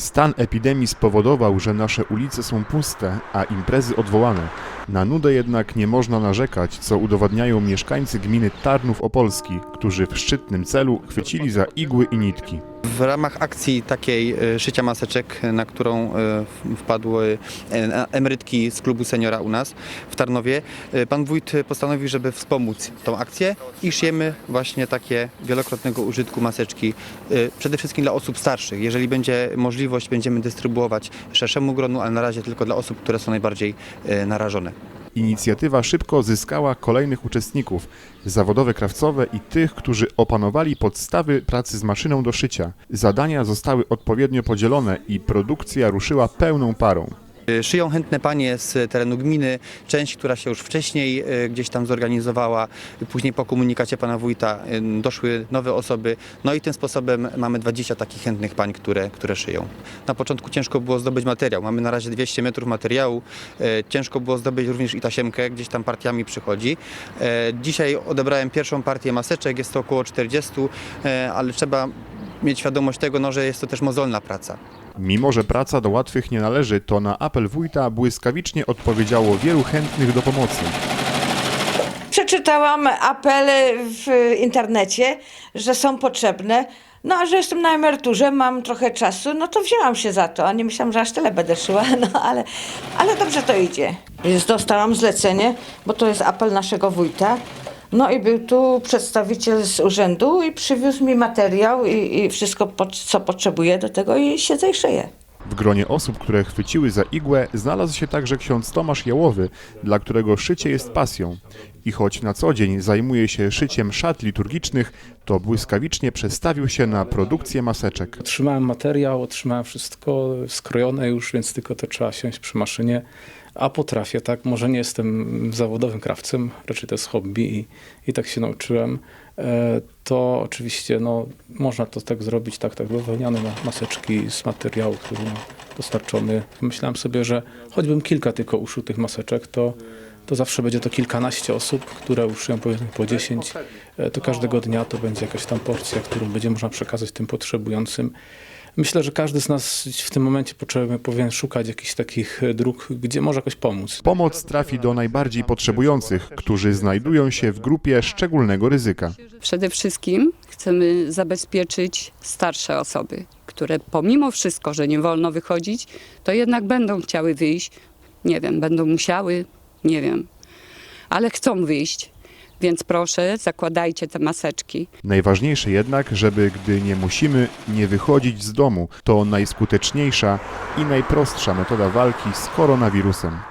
Stan epidemii spowodował, że nasze ulice są puste, a imprezy odwołane. Na nudę jednak nie można narzekać, co udowadniają mieszkańcy gminy Tarnów Opolski, którzy w szczytnym celu chwycili za igły i nitki. W ramach akcji takiej e, szycia maseczek, na którą e, wpadły e, emerytki z klubu seniora u nas w Tarnowie, e, pan wójt postanowił, żeby wspomóc tą akcję i szyjemy właśnie takie wielokrotnego użytku maseczki e, przede wszystkim dla osób starszych. Jeżeli będzie możliwość, będziemy dystrybuować szerszemu gronu, ale na razie tylko dla osób, które są najbardziej e, narażone. Inicjatywa szybko zyskała kolejnych uczestników, zawodowe krawcowe i tych, którzy opanowali podstawy pracy z maszyną do szycia. Zadania zostały odpowiednio podzielone i produkcja ruszyła pełną parą. Y, Szyją chętne panie z terenu gminy, część, która się już wcześniej y, gdzieś tam zorganizowała, później po komunikacie pana wójta y, doszły nowe osoby, no i tym sposobem mamy 20 takich chętnych pań, które, które szyją. Na początku ciężko było zdobyć materiał, mamy na razie 200 metrów materiału, ciężko było zdobyć również i tasiemkę, gdzieś tam partiami przychodzi. Dzisiaj odebrałem pierwszą partię maseczek, jest to około 40, y, ale trzeba mieć świadomość tego, no, że jest to też mozolna praca. Mimo, że praca do łatwych nie należy, to na apel wójta błyskawicznie odpowiedziało wielu chętnych do pomocy. Przeczytałam apele w internecie, że są potrzebne. No a że jestem na emeryturze, mam trochę czasu, no to wzięłam się za to. Nie myślałam, że aż tyle będę szyła, no ale, ale dobrze to idzie. Więc dostałam zlecenie, bo to jest apel naszego wójta. No i był tu przedstawiciel z urzędu i przywiózł mi materiał i, i wszystko, po- co potrzebuję do tego i siedzę i szyję. W gronie osób, które chwyciły za igłę, znalazł się także ksiądz Tomasz Jałowy, dla którego szycie jest pasją. I choć na co dzień zajmuje się szyciem szat liturgicznych, to błyskawicznie przestawił się na produkcję maseczek. Otrzymałem materiał, otrzymałem wszystko skrojone już, więc tylko to trzeba siąść przy maszynie. A potrafię, tak, może nie jestem zawodowym krawcem, raczej to jest hobby i, i tak się nauczyłem. E, To oczywiście no, można to tak zrobić, tak, tak, wypełniane ma- maseczki z materiału, który mam dostarczony. Myślałem sobie, że choćbym kilka tylko uszył tych maseczek, to, to zawsze będzie to kilkanaście osób, które uszyją powiedzmy po 10. E, To każdego dnia to będzie jakaś tam porcja, którą będzie można przekazać tym potrzebującym. Myślę, że każdy z nas w tym momencie potrzebuje, powinien szukać jakichś takich e, dróg, gdzie może jakoś pomóc. Pomoc trafi do najbardziej potrzebujących, którzy znajdują się w grupie szczególnego ryzyka. Przede wszystkim chcemy zabezpieczyć starsze osoby, które pomimo wszystko, że nie wolno wychodzić, to jednak będą chciały wyjść. Nie wiem, będą musiały, nie wiem, ale chcą wyjść. Więc proszę, zakładajcie te maseczki. Najważniejsze jednak, żeby gdy nie musimy, nie wychodzić z domu. To najskuteczniejsza i najprostsza metoda walki z koronawirusem.